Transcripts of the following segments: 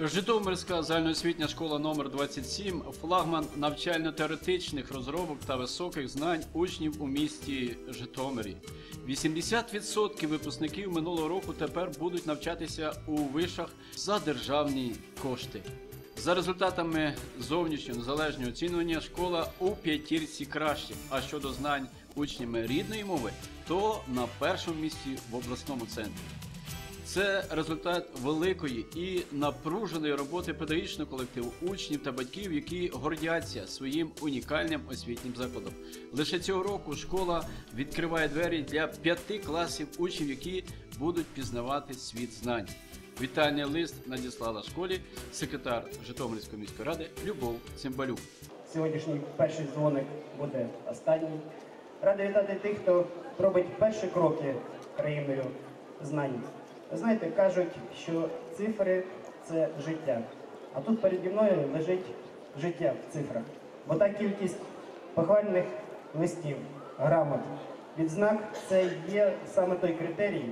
Житомирська загальноосвітня школа номер 27 флагман навчально-теоретичних розробок та високих знань учнів у місті Житомирі. 80% випускників минулого року тепер будуть навчатися у вишах за державні кошти. За результатами зовнішнього незалежного оцінювання школа у п'ятірці краще. А щодо знань учнями рідної мови, то на першому місці в обласному центрі. Це результат великої і напруженої роботи педагогічного колективу учнів та батьків, які гордяться своїм унікальним освітнім закладом. Лише цього року школа відкриває двері для п'яти класів учнів, які будуть пізнавати світ знань. Вітальний лист надіслала школі секретар Житомирської міської ради Любов Цимбалюк. Сьогоднішній перший дзвоник буде останній. Радий вітати тих, хто робить перші кроки країною знань. Ви знаєте, кажуть, що цифри це життя. А тут переді мною лежить життя в цифрах. Бо та кількість похвальних листів, грамот, відзнак це є саме той критерій,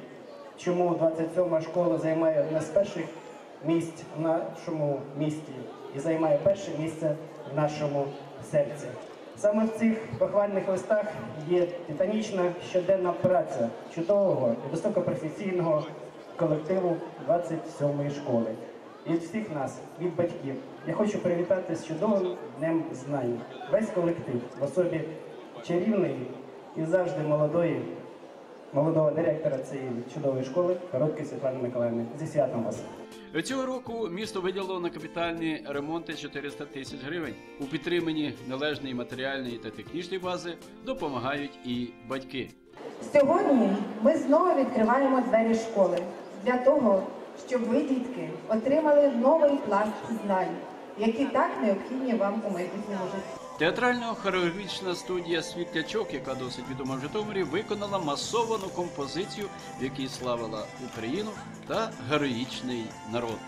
чому 27-ма школа займає одне з перших місць в нашому місті і займає перше місце в нашому серці. Саме в цих похвальних листах є титанічна щоденна праця чудового і високопрофесійного колективу 27-ї школи. І від всіх нас, від батьків, я хочу привітати з чудовим днем знань. Весь колектив в особі чарівної і завжди молодої, молодого директора цієї чудової школи, короткої Світлани Миколаївни. Зі святом вас! Цього року місто виділило на капітальні ремонти 400 тисяч гривень. У підтриманні належної матеріальної та технічної бази допомагають і батьки. Сьогодні ми знову відкриваємо двері школи для того, щоб ви, дітки, отримали новий пласт знань, які так необхідні вам у майбутньому житті. Театрально-хореографічна студія Світлячок, яка досить відома в Житомирі, виконала масовану композицію, в якій славила Україну та героїчний народ.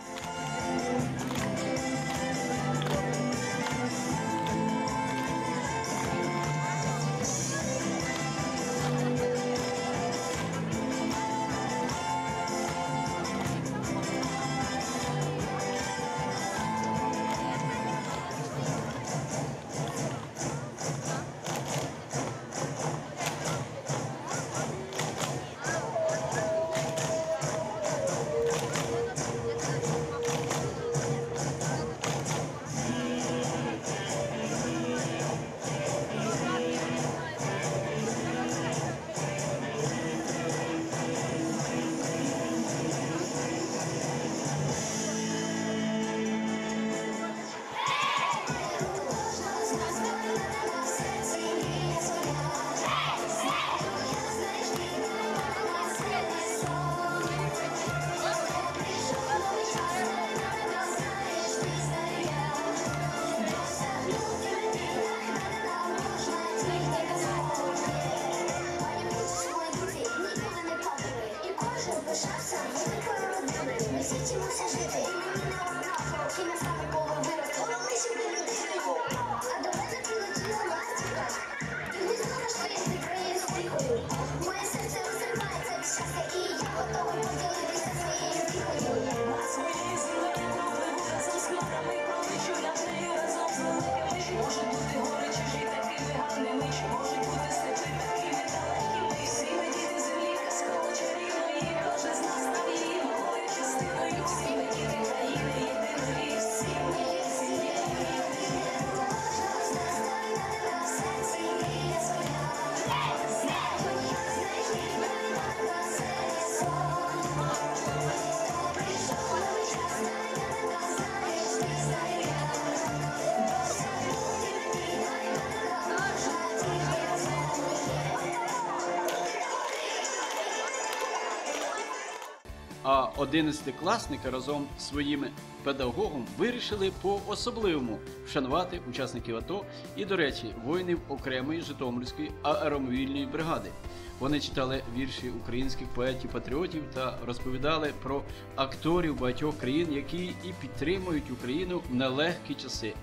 11-класники разом з своїм педагогом вирішили по-особливому вшанувати учасників АТО і, до речі, воїнів окремої Житомирської аеромобільної бригади. Вони читали вірші українських поетів-патріотів та розповідали про акторів багатьох країн, які і підтримують Україну в нелегкі часи.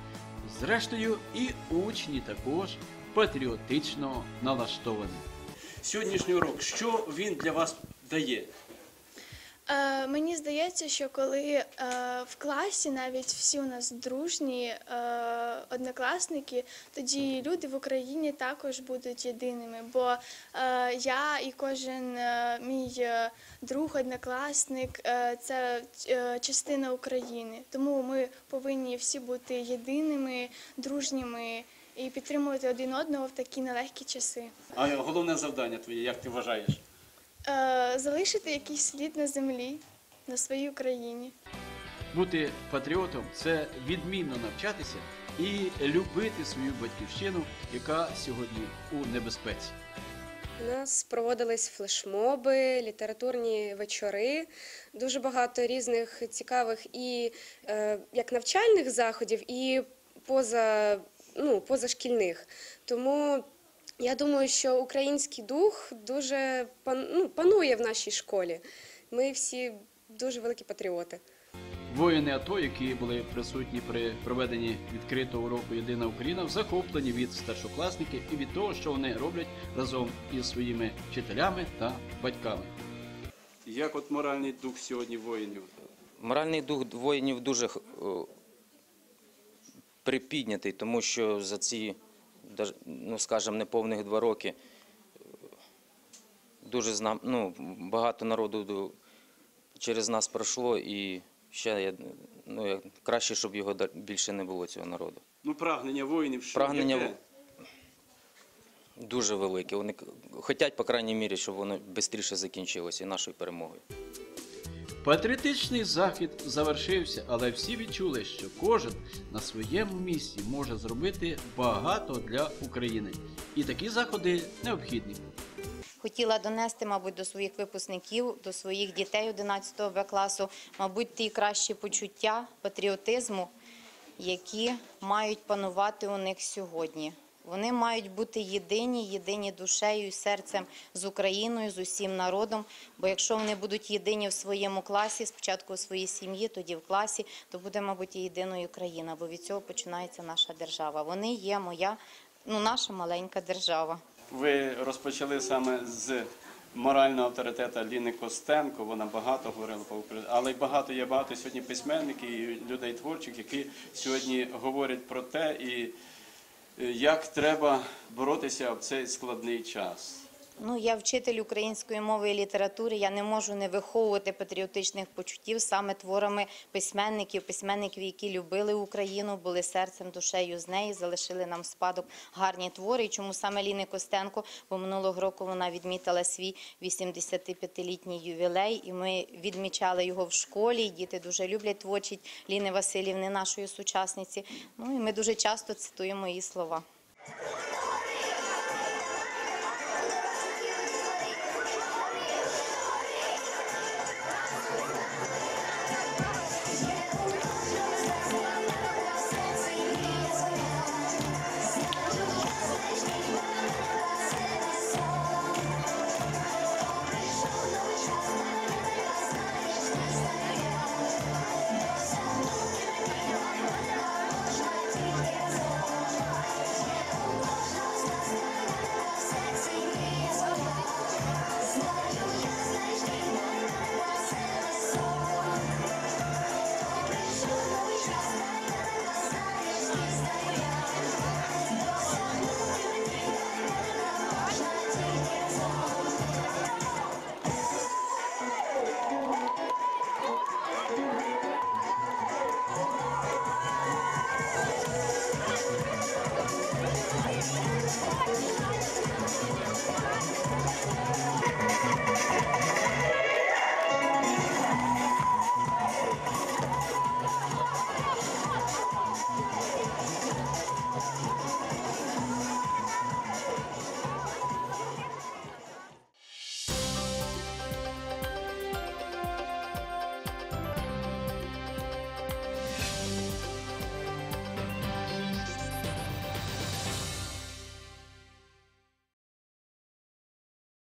Зрештою, і учні також патріотично налаштовані. Сьогоднішній урок, що він для вас дає? Е, мені здається, що коли е, в класі навіть всі у нас дружні е, однокласники, тоді люди в Україні також будуть єдиними. Бо е, я і кожен е, мій е, друг, однокласник е, це е, частина України. Тому ми повинні всі бути єдиними, дружніми і підтримувати один одного в такі нелегкі часи. А головне завдання твоє, як ти вважаєш? Е, залишити якийсь слід на землі, на своїй Україні. Бути патріотом це відмінно навчатися і любити свою батьківщину, яка сьогодні у небезпеці. У нас проводились флешмоби, літературні вечори, дуже багато різних цікавих і е, як навчальних заходів, і поза, ну, позашкільних. Тому я думаю, що український дух дуже ну, панує в нашій школі. Ми всі дуже великі патріоти. Воїни АТО, які були присутні при проведенні відкритого уроку Єдина Україна, захоплені від старшокласників і від того, що вони роблять разом із своїми вчителями та батьками. Як от моральний дух сьогодні воїнів? Моральний дух воїнів дуже о, припіднятий, тому що за ці, ну скажімо, неповних два роки дуже зна- ну, багато народу через нас пройшло і ще я, ну, я- краще, щоб його більше не було цього народу. Ну, прагнення воїнів, що Прагнення яке? Дуже велике. Вони хочуть, по крайній мірі, щоб воно швидше закінчилося і нашою перемогою. Патріотичний захід завершився, але всі відчули, що кожен на своєму місці може зробити багато для України. І такі заходи необхідні. Хотіла донести, мабуть, до своїх випускників, до своїх дітей 11 Б класу, мабуть, ті кращі почуття патріотизму, які мають панувати у них сьогодні. Вони мають бути єдині, єдині душею і серцем з Україною, з усім народом. Бо якщо вони будуть єдині в своєму класі, спочатку у своїй сім'ї, тоді в класі, то буде, мабуть, єдиною Україна, бо від цього починається наша держава. Вони є моя, ну, наша маленька держава. Ви розпочали саме з морального авторитета Ліни Костенко. Вона багато говорила по Україні, але й багато є багато сьогодні письменників і людей творчих, які сьогодні говорять про те, і як треба боротися в цей складний час. Ну, я вчитель української мови і літератури. Я не можу не виховувати патріотичних почуттів саме творами письменників, письменників, які любили Україну, були серцем, душею з неї, залишили нам спадок гарні твори. І чому саме Ліни Костенко? Бо минулого року вона відмітила свій 85-літній ювілей, і ми відмічали його в школі. Діти дуже люблять творчість Ліни Васильівни, нашої сучасниці. Ну і ми дуже часто цитуємо її слова. Thank you.